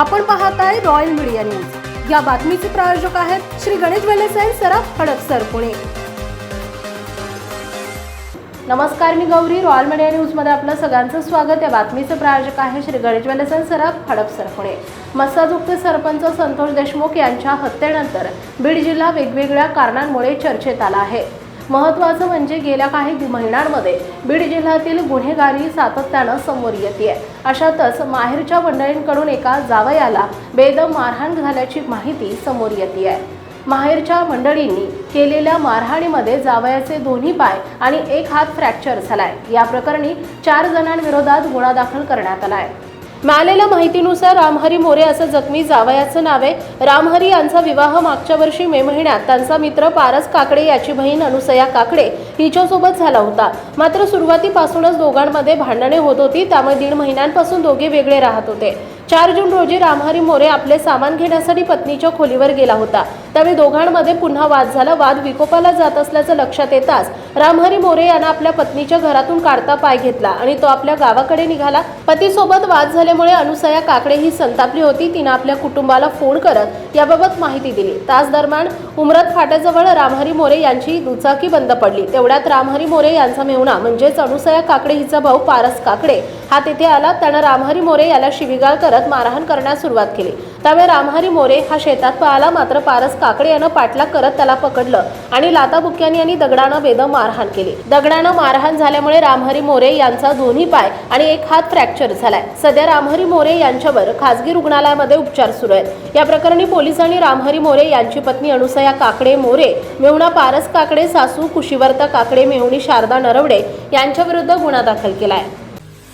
आपण पाहत आहे रॉयल मीडिया न्यूज या बातमीचे प्रायोजक आहेत श्री गणेश वेलेसाई अँड सराफ हडपसर पुणे. नमस्कार मी गौरी. रॉयल मीडिया न्यूजमध्ये आपलं सगळ्यांचं स्वागत. या बातमीचं प्रायोजक आहे श्री गणेश वेलेसन सराफ हडपसर पुणे. मस्साजुक्त सरपंच संतोष देशमुख यांच्या हत्येनंतर बीड जिल्हा वेगवेगळ्या कारणांमुळे चर्चेत आला आहे. महत्त्वाचं म्हणजे गेल्या काही महिन्यांमध्ये बीड जिल्ह्यातील गुन्हेगारी सातत्यानं समोर येते अशातच माहेरच्या मंडळींकडून एका जावयाला बेदम मारहाण झाल्याची माहिती समोर येते माहेरच्या मंडळींनी केलेल्या मारहाणीमध्ये जावयाचे दोन्ही पाय आणि एक हात फ्रॅक्चर झालाय. या प्रकरणी चार जणांविरोधात गुन्हा दाखल करण्यात आला आहे मिळालेल्या माहितीनुसार रामहरी मोरे असं जखमी जावयाचं नाव आहे. रामहरी यांचा विवाह मागच्या वर्षी मे महिन्यात. त्यांचा मित्र पारस काकडे याची बहीण अनुसया काकडे हिच्यासोबत झाला होता. मात्र सुरुवातीपासूनच दोघांमध्ये भांडणे होत होती. त्यामुळे दीड महिन्यांपासून दोघे वेगळे राहत होते. चार जून रोजी रामहरी मोरे आपले सामान घेण्यासाठी पत्नीच्या खोलीवर गेला होता. त्यावेळी दोघांमध्ये पुन्हा वाद झाला. वाद विकोपाला जात असल्याचं लक्षात येताच रामहरी मोरे यांना आपल्या पत्नीच्या घरातून काढता पाय घेतला आणि तो आपल्या गावाकडे निघाला. पतीसोबत वाद झाल्यामुळे अनुसया काकडे ही संतापली होती. तिनं आपल्या कुटुंबाला फोन करत याबाबत माहिती दिली. तास दरम्यान उमरत फाट्याजवळ रामहरी मोरे यांची दुचाकी बंद पडली. तेवढ्यात रामहरी मोरे यांचा मेहुणा म्हणजेच अनुसया काकडे हिचा भाऊ पारस काकडे हा तेथे आला. त्यानं रामहरी मोरे याला शिवीगाळ करत मारहाण करण्यास सुरुवात केली. त्यामुळे रामहरी मोरे हा शेतात पळाला मात्र पारस काकडे यानं पाठलाग करत त्याला पकडलं आणि लाताबुक्क्यांनी आणि दगडानं बेदम मारहाण केली. दगडानं मारहाण झाल्यामुळे रामहरी मोरे यांचा दोन्ही पाय आणि एक हात फ्रॅक्चर झालाय. सध्या रामहरी मोरे यांच्यावर खासगी रुग्णालयामध्ये उपचार सुरू आहेत. या प्रकरणी पोलिसांनी रामहरी मोरे यांची पत्नी अनुसया काकडे मोरे मेहुणा पारस काकडे सासू कुशीवर्ता काकडे मेहुणी शारदा नरवडे यांच्या विरुद्ध गुन्हा दाखल केला आहे